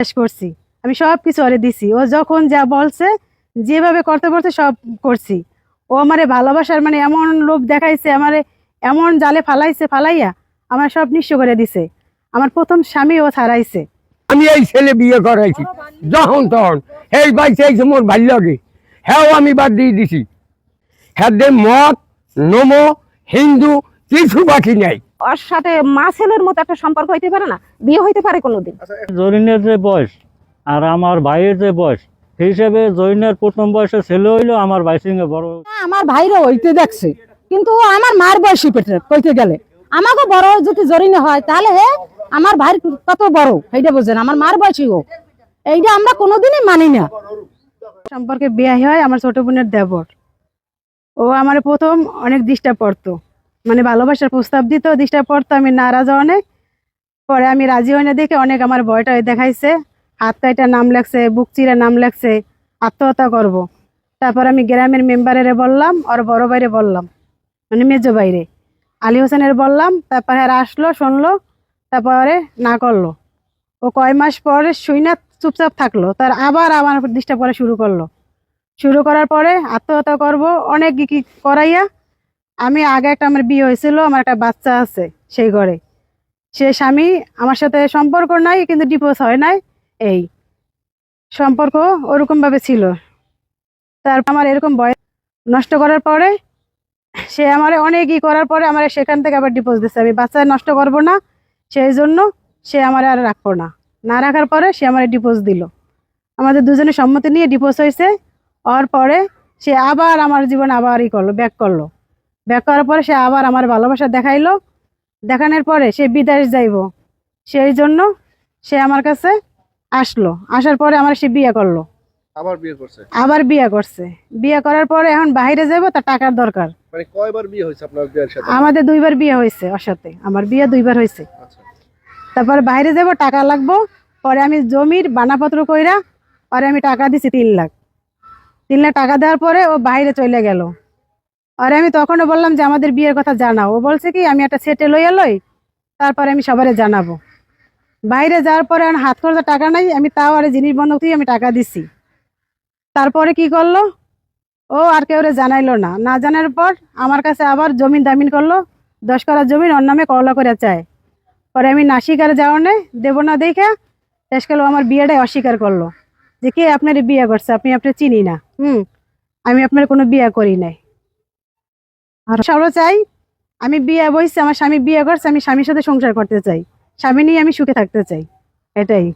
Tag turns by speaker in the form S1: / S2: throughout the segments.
S1: শেষ করছি। আমি সব কিছু ওরে দিছি। ও যখন যা বলছে, যেভাবে করতে বলছে সব করছি। ও আমারে ভালোবাসার মানে এমন লোভ দেখাইছে, আমারে এমন জালে ফালাইছে, ফালাইয়া আমার সব নিঃস্ব করে দিছে। আমার প্রথম স্বামী ও ছাড়াইছে
S2: আমি এই ছেলে বিয়ে করাইছি। যখন তখন। এই বাইছে এই মোর ভালো লাগে হ্যাঁ আমি বাদ দিয়ে দিছি। হ্যাঁ মদ, নমো, হিন্দু, কিছু বাকি নাই।
S3: ওর সাথে মা ছেলের মতো একটা সম্পর্ক হইতে পারে না বিয়ে হইতে পারে কোনোদিন।
S4: জরিনের যে বয়স আর আমার ভাইয়ের যে বয়স সেই হিসেবে জরিনের প্রথম বয়সে ছেলে হইল আমার ভাই সঙ্গে বড়
S5: আমার ভাইরা হইতে দেখছে কিন্তু আমার মার বয়সী পেটে কইতে গেলে। আমাকে বড় যদি জরিনে হয় তাহলে হে আমার ভাই কত বড় এইটা বুঝেন আমার মার বয়সী ও। এইটা আমরা কোনোদিনই মানি না।
S1: সম্পর্কে বিয়ে হয় আমার ছোট বোনের দেবর। ও আমার প্রথম অনেক ডিস্টার্ব পড়তো মানে ভালোবাসার প্রস্তাব দিত ডিস্টার্ব পড়তো আমি নারাজ অনেক পরে আমি রাজি হই না দেখে অনেক আমার ভয়টা দেখাইছে। হাত কাইটা নাম লেখছে বুক নাম লেখছে, আত্মহত্যা করব। তারপর আমি গ্রামের মেম্বারের বললাম আর বড় বাইরে বললাম মানে মেজো বাইরে আলী হোসেনের বললাম, তারপর আর আসলো, শুনলো, তারপরে না করল। ও কয় মাস পরে শুই না চুপচাপ থাকল, তার আবার আমার ডিস্টার্ব করা শুরু করল। শুরু করার পরে আত্মহত্যা করব, অনেক কি করাইয়া আমি আগে একটা আমার বিয়ে হয়েছিল, আমার একটা বাচ্চা আছে সেই ঘরে। সে স্বামী আমার সাথে সম্পর্ক নাই, কিন্তু ডিভোর্স হয় নাই, এই সম্পর্ক ওরকম ভাবে ছিল। তারপর আমার এরকম বয়স নষ্ট করার পরে, সে আমার অনেক ই করার পরে আমার সেখান থেকে আবার ডিভোর্স দিচ্ছে আমি বাচ্চা নষ্ট করব না, সেই জন্য সে আমার আর রাখব না। না রাখার পরে সে আমার ডিভোর্স দিল। আমাদের দুজনের সম্মতি নিয়ে ডিভোর্স হয়েছে। হওয়ার পরে সে আবার আমার জীবন আবার ই করল ব্যাক করল। ব্যাক করার পরে সে আবার আমার ভালোবাসা দেখাইলো। দেখানোর পরে সে বিদেশ যাইব। সেই জন্য সে আমার কাছে আসলো। আসার পরে আমার সে বিয়ে করল।
S6: আবার বিয়ে করছে?
S1: আবার বিয়ে করছে। বিয়ে করার পরে এখন বাইরে যাব তার টাকার দরকার।
S6: মানে কয়বার বিয়ে হয়েছে আপনার বিয়ের সাথে?
S1: আমাদের দুইবার বিয়ে হয়েছে ওর সাথে। আমার বিয়ে দুইবার হয়েছে।
S6: আচ্ছা।
S1: তারপর বাইরে যাব টাকা লাগবো। পরে আমি জমির বানাপত্র কইরা পরে আমি টাকা দিছি তিন লাখ। তিন লাখ টাকা দেওয়ার পরে ও বাইরে চলে গেল। আর আমি তখনও বললাম যে আমাদের বিয়ের কথা জানাও। ও বলছে কি, আমি একটা সেটে লইয়া লই, তারপরে আমি সবারে জানাব। বাইরে যাওয়ার পরে এখন হাত খরচা টাকা নাই, আমি তাও আর জিনিস বন্ধক দিয়ে আমি টাকা দিছি। তারপরে কি করল? ও আর কেউ জানাইলো না। না জানার পর আমার কাছে আবার জমিন দামিন করল, দশ করা জমিন ওর নামে করলা করে চায়। পরে আমি না স্বীকার যাওয়ানে দেব না দেখে শেষকাল ও আমার বিয়েটাই অস্বীকার করল। যে কে আপনার বিয়ে করছে, আপনি আপনার চিনি না, হুম? আমি আপনার কোনো বিয়ে করি নাই। সবও চাই। আমি বিয়ে বইছি, আমার স্বামী বিয়ে করছে, আমি স্বামীর সাথে সংসার করতে চাই। স্বামী নিয়ে আমি সুখে থাকতে চাই। এটাই।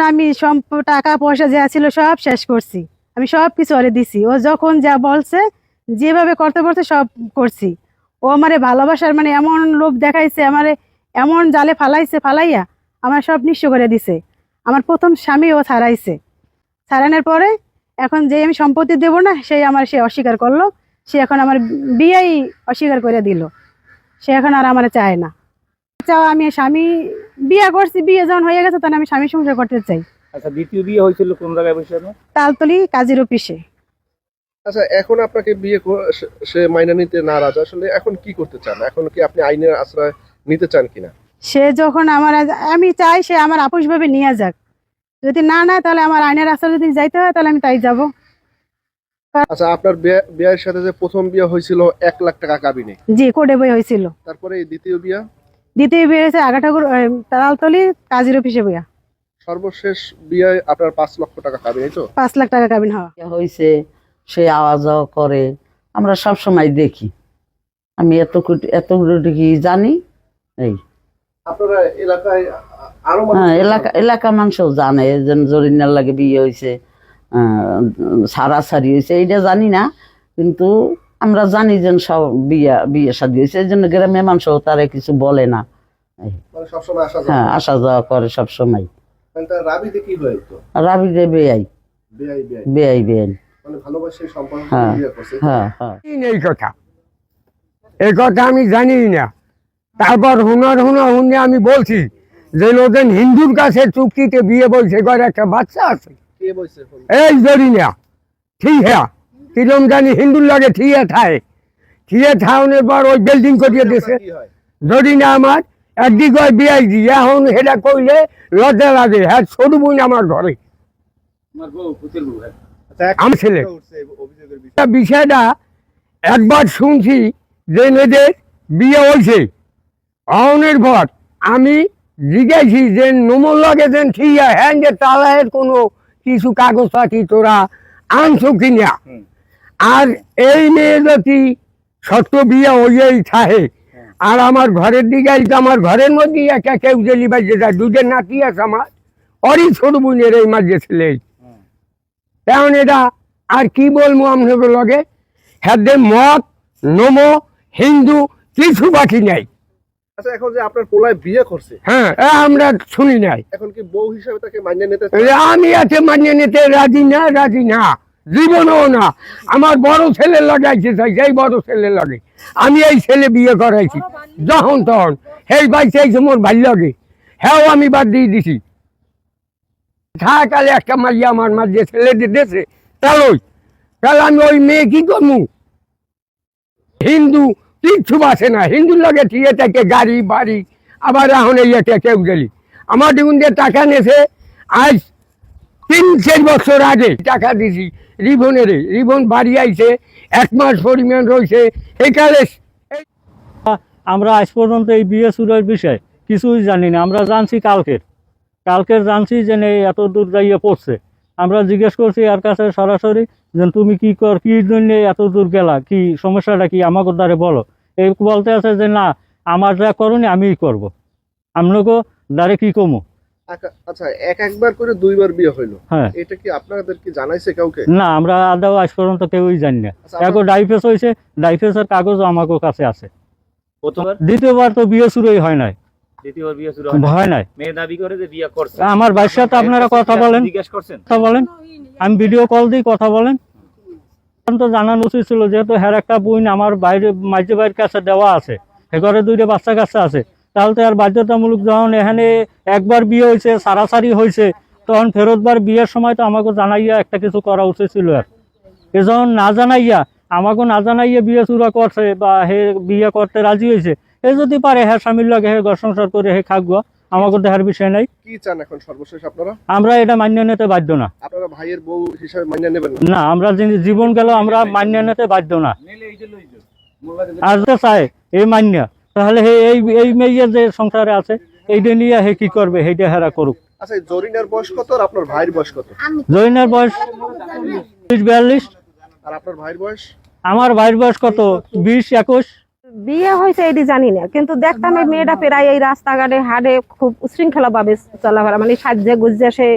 S1: আমি সম্প টাকা পয়সা যা ছিল সব শেষ করছি। আমি সব কিছু ওরে দিছি। ও যখন যা বলছে, যেভাবে করতে করতে সব করছি। ও আমারে ভালোবাসার মানে এমন লোভ দেখাইছে, আমারে এমন জালে ফালাইছে, ফালাইয়া আমার সব নিঃস্ব করে দিছে। আমার প্রথম স্বামী ও ছাড়াইছে। ছাড়ানোর পরে এখন যে আমি সম্পত্তি দেব না, সেই আমার সে অস্বীকার করল। সে এখন আমার বিয়েই অস্বীকার করে দিল। সে এখন আর আমার চায় না। চাও আমি স্বামী বিয়ে করছি বিয়ে যখন হয়ে গেছে তখন আমি স্বামী সংসার করতে চাই।
S4: আচ্ছা দ্বিতীয় বিয়ে হয়েছিল কোন জায়গায় বসে
S1: তালতলি কাজের অফিসে।
S6: আচ্ছা এখন আপনাকে বিয়ে সে- সে মাইনা নিতে নারাজ। আসলে এখন কি করতে চান? এখন কি আপনি আইনের আশ্রয় নিতে চান কিনা?
S1: সে যখন আমার আজ- আমি চাই সে আমার আপুষ ভাবে নিয়ে যাক। যদি না না তাহলে আমার আইনের রাস্তা যদি যাইতে হয় তাহলে আমি তাই যাব।
S6: আচ্ছা আপনার বিয়ের সাথে যে প্রথম বিয়ে হয়েছিল এক লাখ টাকা কাবিনে?
S1: জি কোডে বই হয়েছিল।
S6: তারপরে দ্বিতীয় বিয়ে?
S1: দ্বিতীয় বিয়ে হয়েছে আগা ঠাকুর তালতলি কাজের অফিসে বইয়া
S6: সর্বশেষ বিয়ে আপনার পাঁচ লক্ষ টাকা কাবিনে তো?
S1: পাঁচ লাখ টাকা কাবিন হওয়া।
S7: হয়েছে সে আওয়াজ যাওয়া করে আমরা সব সময় দেখি। আমি এত এত কি জানি? এই।
S6: আপনারা এলাকায় আরও
S7: হ্যাঁ এলাকা এলাকা মানুষও জানে যে জরিনার লাগে বিয়ে হয়েছে। সারা সারি হয়েছে এইটা জানি না কিন্তু আমরা জানি যে সব বিয়া বিয়ে শাদি হয়েছে এই জন্য গ্রামের মানুষও তারা কিছু বলে না।
S6: মানে আসা
S7: হ্যাঁ আসা যাওয়া করে সব সময়
S6: মানে তার রাবিতে কি হয়তো
S7: রাবি বেয়াই
S6: মানে
S7: হ্যাঁ। হ্যাঁ হ্যাঁ।
S2: এই কথা। এই কথা আমি জানি না। তারপর হুনার হুনা হুনে আমি বলছি যে লোকেন হিন্দুর কাছে চুক্তিতে বিয়ে বলছে ঘরে একটা বাচ্চা আছে? এই ধরি না ঠিক হ্যাঁ কিরম জানি হিন্দুর লাগে ঠিয়ে থায়। ঠিয়ে থাউনের পর ওই বিল্ডিং করিয়ে
S6: হয়?
S2: ধরি না আমার একদিক হয় বিয়াই দি এখন সেটা কইলে লজ্জা লাগে হ্যাঁ ছোট বোন আমার ঘরে। আমার ছেলে। বিষয়টা একবার শুনছি যে মেয়েদের বিয়ে হয়েছে অনের পর আমি জিজ্ঞাসি যে নমল লাগে যে ঠিক হ্যাঁ যে তালায়ের কোনো কিছু কাগজ পাতি তোরা আনছো কিনা? আর এই মেয়ে যদি সত্য বিয়ে হইয়াই থাকে আর আমার ঘরের দিকে আমার ঘরের মধ্যে একা কেউ জেলি বাজে যায় দুধের নাতি আছে আমার অরি ছোট বোনের এই মাঝে ছেলে। তেমন এটা আর কি বলব আপনাদের লগে? হ্যাঁ মত নমো হিন্দু কিছু বাকি নাই।
S6: আচ্ছা এখন যে আপনার পোলায় বিয়ে করছে
S2: হ্যাঁ আমরা শুনি নাই।
S6: এখন কি বউ হিসাবে তাকে মানিয়ে নিতে
S2: আমি আছে মানিয়ে নিতে রাজি না রাজি না। জীবনও না। আমার বড় ছেলে লাগাইছে সেই বড় ছেলে লাগে আমি এই ছেলে বিয়ে করাইছি যখন তখন। সেই ভাই সেই মোর ভাই লাগে। হ্যাঁ আমি বাদ দিয়ে দিছি। কালে একটা মাইয়া আমার মাঝে ছেলে দিতেছে তাহলে তাহলে আমি ওই মেয়ে কি করব হিন্দু কিচ্ছু বাসে না। হিন্দুর লাগে ঠিক থাকে, গাড়ি, বাড়ি, আবার এখন এই একটা কেউ গেলি। আমার যে টাকা নেছে, আজ তিন, চার বছর আগে টাকা দিছি রিবনের রিবন বাড়ি আইছে, এক মাস পরিমাণ রয়েছে এখানে
S4: আমরা আজ পর্যন্ত এই বিয়ে শুরুর বিষয়ে কিছুই জানি না। আমরা জানছি কালকের। কালকের জানছি যে এত দূর যাইয়ে পড়ছে। আমরা জিজ্ঞেস করছি এর কাছে সরাসরি যে তুমি কি কর কি জন্য এত দূর গেলা? কি সমস্যাটা কি? আমাকে দ্বারে বলো। এই বলতে আছে যে না আমার যা করনি আমিই করব। আমনগো দ্বারে কি কমো?
S6: আচ্ছা এক একবার করে দুইবার বিয়ে হইল।
S4: হ্যাঁ।
S6: এটা কি আপনাদের কি জানাইছে কাউকে?
S4: না আমরা আদাও আজ পর্যন্ত কেউই জানি না।
S6: আচ্ছা,
S4: এখন ডাইফেস হয়েছে ডাইফেসের কাগজও আমাকে কাছে আছে। দ্বিতীয়বার তো বিয়ে শুরুই হয় নাই।
S8: দ্বিতীয়বার বিয়ে শুরু হয়
S4: হয় নাই।
S8: মেয়ে দাবি করে যে বিয়ে করছে।
S4: আমার ভাইয়ের সাথে আপনারা কথা বলেন।
S8: জিজ্ঞেস করছেন?
S4: কথা বলেন। আমি ভিডিও কল কথা বলেন। তো জানানো উচিত ছিল যেহেতু হ্যার একটা বইন আমার বাইরে মাঝে বাইরের কাছে দেওয়া আছে। সে ঘরে দুইটা বাচ্চা কাচ্চা আছে। তাহলে তো আর বাধ্যতামূলক যখন এখানে একবার বিয়ে হয়েছে সারাসারি হয়েছে তখন ফেরতবার বিয়ের সময় তো আমাকে জানাইয়া একটা কিছু করা উচিত ছিল আর। এ যখন না জানাইয়া আমাকে না জানাইয়া বিয়ে চূড়া করছে বা হে বিয়ে করতে রাজি হয়েছে এ যদি পারে হ্যাঁ স্বামীর লগে হে ঘর সংসার করে হে খাকবো আমাকে দেহার বিষয় নাই।
S6: কি চান এখন সর্বশেষ আপনারা?
S4: আমরা এটা মান্য নিতে বাধ্য না।
S6: আপনারা ভাইয়ের বউ হিসাবে মানিয়ে নেবেন না?
S4: না আমরা যে- জীবন গেল আমরা মান্য নিতে বাধ্য না। আর যদি চাই এই মান্য। তাহলে হে এই এই মেয়ে যে সংসারে আছে এইটা নিয়ে হে কি করবে সেইটা হেরা করুক।
S6: আচ্ছা এই জরিনার বয়স কত আর আপনার ভাইয়ের বয়স কত?
S4: জৈনের বয়স ত্রিশ বিয়াল্লিশ।
S6: আর আপনার ভাইয়ের বয়স?
S4: আমার ভাইয়ের বয়স কত? বিশ একুশ।
S3: বিয়ে হয়েছে এটি জানি না কিন্তু দেখতাম এই মেয়েটা প্রায় এই রাস্তাঘাটে হাটে খুব উশৃঙ্খলা ভাবে চলাফেরা মানে সাজে গুজে সে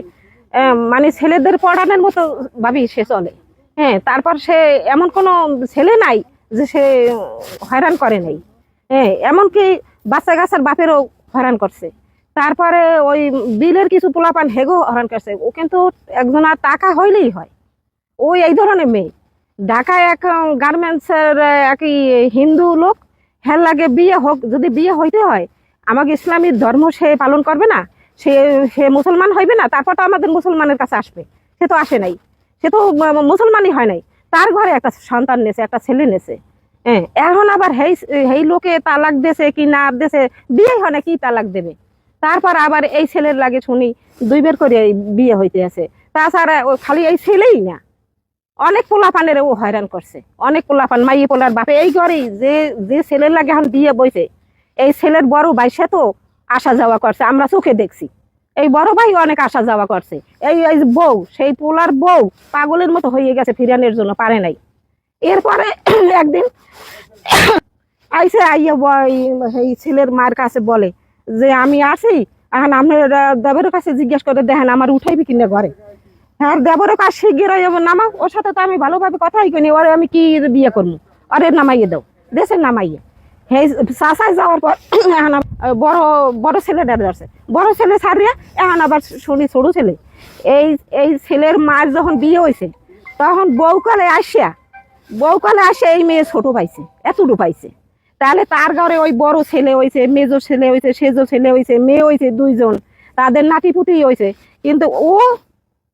S3: মানে ছেলেদের পড়ানোর মতো ভাবি সে চলে। হ্যাঁ তারপর সে এমন কোনো ছেলে নাই যে সে হয়রান করে নাই। হ্যাঁ এমনকি বাচ্চা গাছার বাপেরও হয়রান করছে। তারপরে ওই বিলের কিছু পোলাপান হেগো হয়রান করছে। ও কিন্তু একজনের টাকা হইলেই হয়। ওই এই ধরনের মেয়ে। ঢাকায় এক গার্মেন্টসের একই হিন্দু লোক হ্যাঁ লাগে বিয়ে হোক, যদি বিয়ে হইতে হয়, আমাকে ইসলামী ধর্ম সে পালন করবে না, সে সে মুসলমান হইবে না, তারপর তো আমাদের মুসলমানের কাছে আসবে। সে তো আসে নাই। সে তো মুসলমানই হয় নাই। তার ঘরে একটা সন্তান নেছে, একটা ছেলে নেছে। হ্যাঁ এখন আবার হেই হেই লোকে তালাক দেছে কি না দেছে, বিয়ে হয় না, কি তালাক দেবে? তারপর আবার এই ছেলের লাগে শুনি, দুই বের করে বিয়ে হইতে আছে। তাছাড়া খালি এই ছেলেই না। অনেক পোলাপানের ও হয়রান করছে। অনেক পোলাপান মাই পোলার বাপে, এই ঘরেই যে যে ছেলের লাগে এখন বিয়ে বইছে, এই ছেলের বড় ভাই সে তো আসা যাওয়া করছে, আমরা চোখে দেখছি। এই বড় ভাই অনেক আসা যাওয়া করছে। এই এই বউ, সেই পোলার বউ পাগলের মতো হয়ে গেছে, ফিরানোর জন্য পারে নাই। এরপরে একদিন আইসে আইয়া এই ছেলের মার কাছে বলে যে, আমি আসি, এখন আপনার দেবের কাছে জিজ্ঞেস করে দেখেন, আমার উঠাইবি কিনা ঘরে? হ্যাঁ দেবরের কাজ শিগগির নামা ওর সাথে তো আমি ভালোভাবে কথাই কইনি ওরে আমি কি বিয়ে করব আরে নামাইয়ে দাও দেশের নামাইয়ে। হে চাষায় যাওয়ার পর এখন বড় বড় ছেলেটা ধরছে বড় ছেলে ছাড়িয়ে এখন আবার শুনি ছোট ছেলে। এই এই ছেলের মার যখন বিয়ে হয়েছে তখন বউকালে আসিয়া, বউকালে আসে এই মেয়ে ছোট পাইছে, এতটুকু পাইছে। তাহলে তার ঘরে ওই বড় ছেলে হয়েছে মেজো ছেলে হয়েছে সেজো ছেলে হয়েছে মেয়ে হয়েছে দুইজন, তাদের নাতি পুতি হয়েছে কিন্তু ও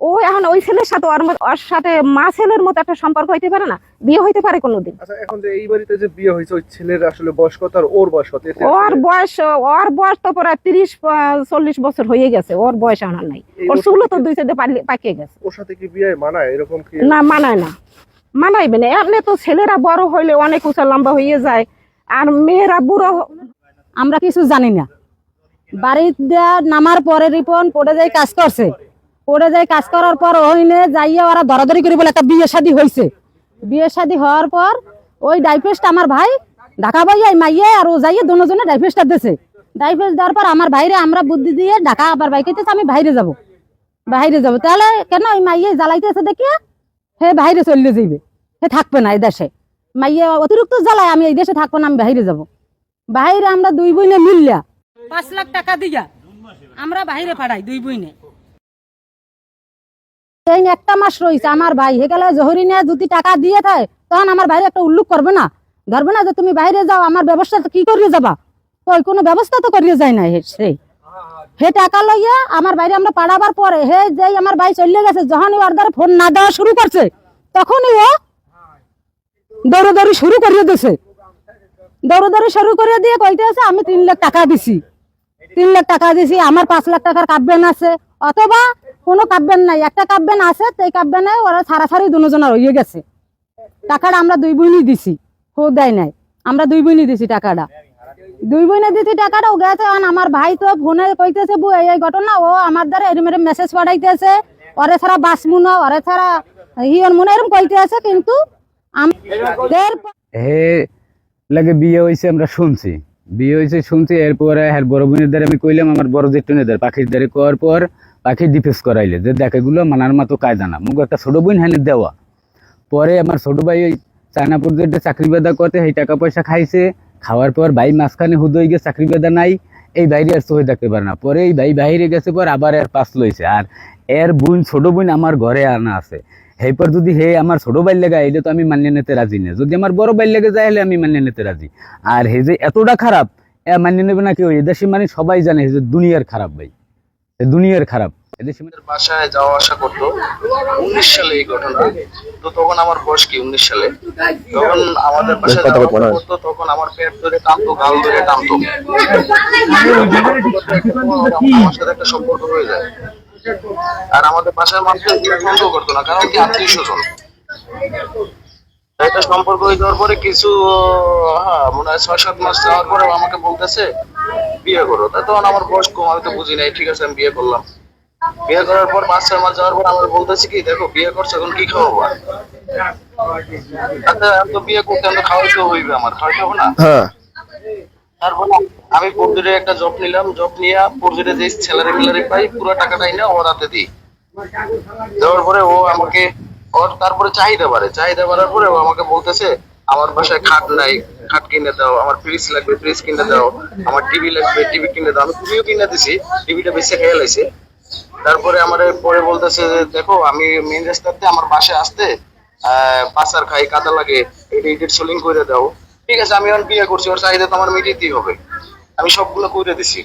S3: ও এখন ওই ছেলের সাথে ওর ওর সাথে মা ছেলের মতো একটা সম্পর্ক হইতে পারে না? বিয়ে হইতে পারে কোনোদিন?
S6: আচ্ছা এখন যে এই বাড়িতে যে বিয়ে হয়েছে ওই ছেলের আসলে বয়স কত আর ওর বয়স কত?
S3: ওর বয়স ওর বয়স তো প্রায় তিরিশ আহ, চল্লিশ বছর হয়ে গেছে। ওর বয়স এখন নাই। ওর
S6: ওর
S3: চুলো তো দুই সাইডে পাকিয়ে গেছে।
S6: ওর সাথে কি বিয়ে মানায়? এরকম কি
S3: না মানায় না। মানাইবে না এমনি তো ছেলেরা বড় হইলে অনেক উঁচা লম্বা হয়ে যায় আর মেয়েরা বুড়ো
S5: আমরা কিছু জানি না। বাড়িতে নামার পরে রিপন পড়ে যায় কাজ করছে। পড়ে যাই কাজ করার পর ওইনে যাইয়া ওরা দরাদরি করে বলে একটা বিয়ে শাদী হয়েছে বিয়ে শাদী হওয়ার পর ওই ডাইফেস্ট আমার ভাই ঢাকা ভাইয়া মাইয়ে আর ও যাইয়ে দুজনে ডাইফেস্টটা দিছে। ডাইফেস্ট দেওয়ার পর আমার ভাইরে আমরা বুদ্ধি দিয়ে ঢাকা আবার বাইকে আমি বাইরে যাব। বাইরে যাব। তাহলে কেন ওই মাইয়ে জ্বালাইতেছে দেখিয়া? হে বাইরে চলে যাইবে। হে থাকবে না এই দেশে। মাইয়ে অতিরিক্ত জ্বালায় আমি এই দেশে থাকব না, আমি বাইরে যাব। বাইরে আমরা দুই বইনে মিললা। পাঁচ লাখ টাকা দিয়া। আমরা বাইরে পাঠাই দুই বইনে একটা মাস রয়েছে আমার ভাই হে গেলে জহরি নিয়ে যদি টাকা দিয়ে থাকে তখন আমার বাইরে একটা উল্লেখ করবে না। ধরবে না যে তুমি বাইরে যাও, আমার ব্যবস্থা কি করিয়ে যাবা? ওই কোনো ব্যবস্থা তো করিয়ে যায় না সেই। হে টাকা লইয়া আমার বাইরে আমরা পাঠাবার পরে, হে যেই আমার ভাই চলে গেছে, যখনই ওর দ্বারা ফোন না দেওয়া শুরু করছে, তখনই ও দৌড়াদৌড়ি শুরু করিয়ে দিছে দৌড়াদৌড়ি শুরু করে দিয়ে কইতে আছে, আমি তিন লাখ টাকা দিছি। তিন লাখ টাকা দিছি, আমার পাঁচ লাখ টাকার কাব্যেন আছে, অথবা কোনো কাব্যেন নাই, একটা কাব্যেন আছে সেই কাব্যেনে ওরা ছাড়াছাড়ি দুজনের হয়ে গেছে। টাকাটা আমরা দুই বইনি দিছি হো দেয় নাই। আমরা দুই বইনি দিছি টাকাটা। দুই বইনে দিছি টাকাটা, ও গেছে আমার ভাই তো ফোনে কইতেছে, বউ, এই ঘটনা। ও আমার দ্বারা এরম এরম মেসেজ পাঠাইতেছে, ওরে ছাড়া বাঁচমু না ওরে ছাড়া হিয়ন মনে, এরম কইতে আছে কিন্তু
S9: হে লাগে বিয়ে হয়েছে আমরা শুনছি। বিয়ে হয়েছে শুনছি, এরপরে হ্যাঁ বড় বোনের দ্বারা আমি কইলাম, আমার বড় জেঠুনের দ্বারা, পাখির দ্বারা। করার পর পাখি ডিফেন্স করাইলে। যে দেখ, এগুলো মানার মতো কায়দা না। মুখ একটা ছোট বোন হ্যাঁ দেওয়া। পরে আমার ছোট ভাই ওই চায়না প্রজেক্টে চাকরি বেদা করতে, সেই টাকা পয়সা খাইছে। খাওয়ার পর ভাই মাঝখানে হুদ হয়ে গিয়ে চাকরি বেদা নাই। এই বাইরে আর সহে থাকতে পারে না। পরে এই ভাই বাইরে গেছে, পর আবার এর পাস লইছে। আর এর বোন, ছোট বোন আমার ঘরে আনা আছে। এরপর যদি হে আমার ছোট বাইর লেগে আইলে তো আমি মানিয়ে নিতে রাজি না। যদি আমার বড় বাইর লেগে যায় হলে আমি মানিয়ে নিতে রাজি। আর হে যে এতটা খারাপ, এ মানিয়ে নেবে না কেউ? এদেশে মানে সবাই জানে যে দুনিয়ার খারাপ ভাই। দুনিয়ার খারাপ। এদেশে
S6: বাসায় যাওয়া আসা করতো উনিশ সালে এই ঘটনা। তো তখন আমার বয়স কি উনিশ সালে? তখন আমাদের বাসায় যাওয়া করতো তখন আমার পেট ধরে টানতো গাল ধরে টানতো। আমার সাথে একটা সম্পর্ক হয়ে যায়। আর আমাদের বাসার মানুষ বন্ধ করতো না কারণ কি আত্মীয় স্বজন। একটা সম্পর্ক হয়ে যাওয়ার পরে কিছু হ্যাঁ মনে হয় ছয় সাত মাস যাওয়ার পরে আমাকে বলতেছে বিয়ে করো তা তখন আমার বয়স কম আমি তো বুঝি নাই ঠিক আছে আমি বিয়ে করলাম। বিয়ে করার পর পাঁচ ছয় মাস যাওয়ার পর আমার বলতেছে কি দেখো বিয়ে করছ এখন কি খাওয়াবো? আচ্ছা আমি তো বিয়ে করতে আমি খাওয়াইতে হইবে আমার খাওয়াইতে হবে না?
S2: হ্যাঁ।
S6: তারপর আমি পরজুরে একটা জব নিলাম জব নিয়ে পরজুরে যে স্যালারি মিলারি পাই পুরো টাকাটাই না ওর হাতে দিই। দেওয়ার পরে ও আমাকে ওর তারপরে চাহিদা বাড়ে চাহিদা বাড়ার পরে ও আমাকে বলতেছে আমার বাসায় খাট নাই, খাট কিনে দাও, আমার ফ্রিজ লাগবে ফ্রিজ কিনে দাও, আমার টিভি লাগবে টিভি কিনে দাও। আমি টিভিও কিনে দিছি টিভিটা বেশি খেয়ে লাইছে। তারপরে আমার পরে বলতেছে যে, দেখো, আমি মেন রাস্তাতে আমার বাসায় আসতে পাচার খাই, কাদা লাগে, এটা ইডিট সোলিং করে দাও। ঠিক আছে, আমি বিয়ে করছি, ওর চাহিদা তো আমার হবে। আমি সবগুলো করে দিছি।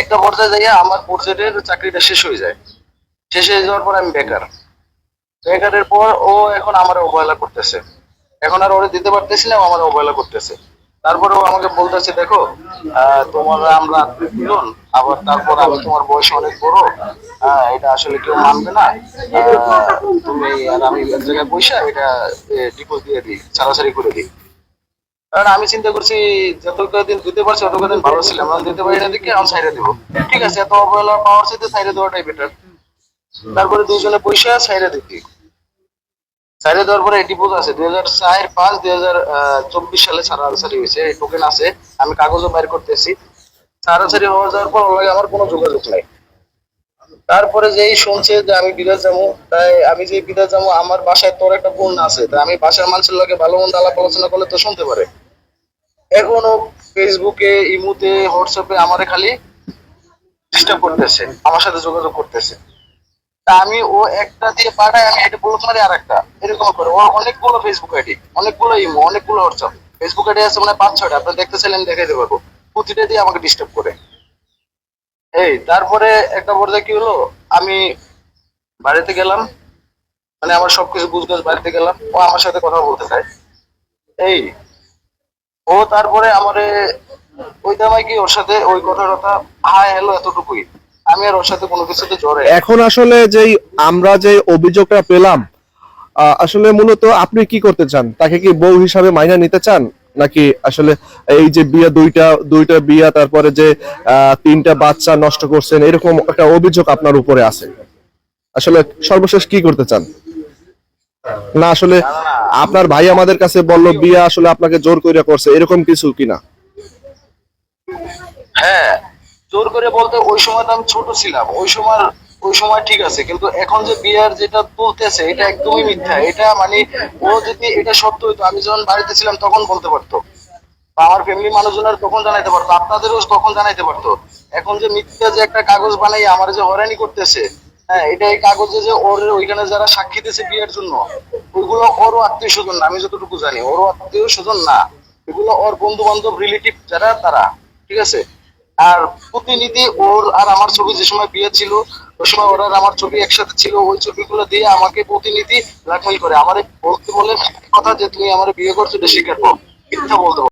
S6: একটা পর্যায়ে যাইয়া আমার পর্যায়ের চাকরিটা শেষ হয়ে যায়। শেষ হয়ে যাওয়ার পর আমি বেকার। বেকারের পর ও এখন আমার অবহেলা করতেছে। এখন আর ওরে দিতে পারতেছি না আমার অবহেলা করতেছে। তারপরে ও আমাকে বলতেছে, দেখো তোমার আমরা আত্মীয়জন আবার তারপর আমি তোমার বয়স অনেক বড়। এটা আসলে কেউ মানবে না। তুমি আর আমি এক জায়গায় পয়সা এটা ডিপোজ দিয়ে দিই, ছাড়াছাড়ি করে দিই। কারণ আমি চিন্তা করছি যত দিন দিতে পারছি অত দিন ভালো ছিলাম আমি দিতে পারি না দেখে আমি সাইডে দেবো। ঠিক আছে, এত অবহেলা পাওয়ার সাথে সাইডে দেওয়াটাই বেটার তারপরে দুজনে পয়সা সাইডে দিতি সাইডে দেওয়ার পরে ডিপোজ আছে। দুই হাজার চার পাঁচ, দুই হাজার চব্বিশ সালে ছাড়াছাড়ি হয়েছে। এই টোকেন আছে। আমি কাগজও বাইর করতেছি। ছাড়াছাড়ি হওয়া যাওয়ার পর ওর আমার কোনো যোগাযোগ নাই। তারপরে যেই শুনছে যে আমি বিদেশ যাব, তাই আমি যে বিদেশ যাব, আমার বাসায় তোর একটা বোন আছে। তাই আমি বাসার মানুষের লগে ভালো মন্দ আলাপ আলোচনা করলে তো শুনতে পারে। এখনও ফেসবুকে ইমুতে হোয়াটসঅ্যাপে আমারে খালি ডিস্টার্ব করতেছে। আমার সাথে যোগাযোগ করতেছে। তা আমি ও একটা দিয়ে পাঠাই আমি এটা বলতে পারি আর একটা এরকম করে। ওর অনেকগুলো ফেসবুক আইডি অনেকগুলো ইমো অনেকগুলো হোয়াটসঅ্যাপ ফেসবুক আইডি আছে মানে পাঁচ ছয়টা। আপনি দেখতে চাইলে আমি দেখাই দেবো প্রতিটা দিয়ে আমাকে ডিস্টার্ব করে। এই, তারপরে একটা পর্যায়ে কি হলো? আমি বাড়িতে গেলাম। মানে আমার সবকিছু বুঝগাছ বাড়িতে গেলাম। ও আমার সাথে কথা বলতে চায়। এই, ও তারপরে আমারে ওই দামাই কি ওর সাথে ওই কথা কথা হাই হ্যালো, এতটুকুই। আমি আর ওর সাথে কোনো কিছুতে জড়ে
S10: এখন আসলে যেই আমরা যে অভিযোগটা পেলাম আসলে মূলত আপনি কি করতে চান? তাকে কি বউ হিসাবে মাইনা নিতে চান? নাকি আসলে এই যে বিয়ে দুইটা দুইটা বিয়া তারপরে যে তিনটা বাচ্চা নষ্ট করছেন এরকম একটা অভিযোগ আপনার উপরে আছে? আসলে সর্বশেষ কি করতে চান? না আসলে আপনার ভাই আমাদের কাছে বলল বিয়ে আসলে আপনাকে জোর করে করছে এরকম কিছু কিনা
S6: হ্যাঁ জোর করে বলতে ওই সময় তো আমি ছোট ছিলাম, ওই সময় ওই সময় ঠিক আছে। কিন্তু এখন যে বিয়ার যেটা তুলতেছে, এটা একদমই মিথ্যা। এটা মানে ও যদি এটা সত্য হইতো, আমি যখন বাড়িতে ছিলাম তখন বলতে পারতো। আমার ফ্যামিলি মানুষজনের তখন জানাইতে পারতো, আপনাদেরও তখন জানাইতে পারতো। এখন যে মিথ্যা যে একটা কাগজ বানাই আমার যে হয়রানি করতেছে হ্যাঁ এটা এই কাগজে যে ওর ওইখানে যারা সাক্ষী দিয়েছে বিয়ের জন্য, ওইগুলো ওরও আত্মীয় স্বজন না, আমি যতটুকু জানি, ওরও আত্মীয় স্বজন না। এগুলো ওর বন্ধু বান্ধব রিলেটিভ যারা, তারা, ঠিক আছে? আর প্রতিনিধি ওর আর আমার ছবি যে সময় বিয়ে ছিল, ওই সময় ওর আর আমার ছবি একসাথে ছিল, ওই ছবিগুলো দিয়ে আমাকে প্রতিনিধি ব্ল্যাকমেল করে আমার বলতে বলে কথা যে, তুমি আমার বিয়ে করছ স্বীকার করো মিথ্যা বলতে বলে।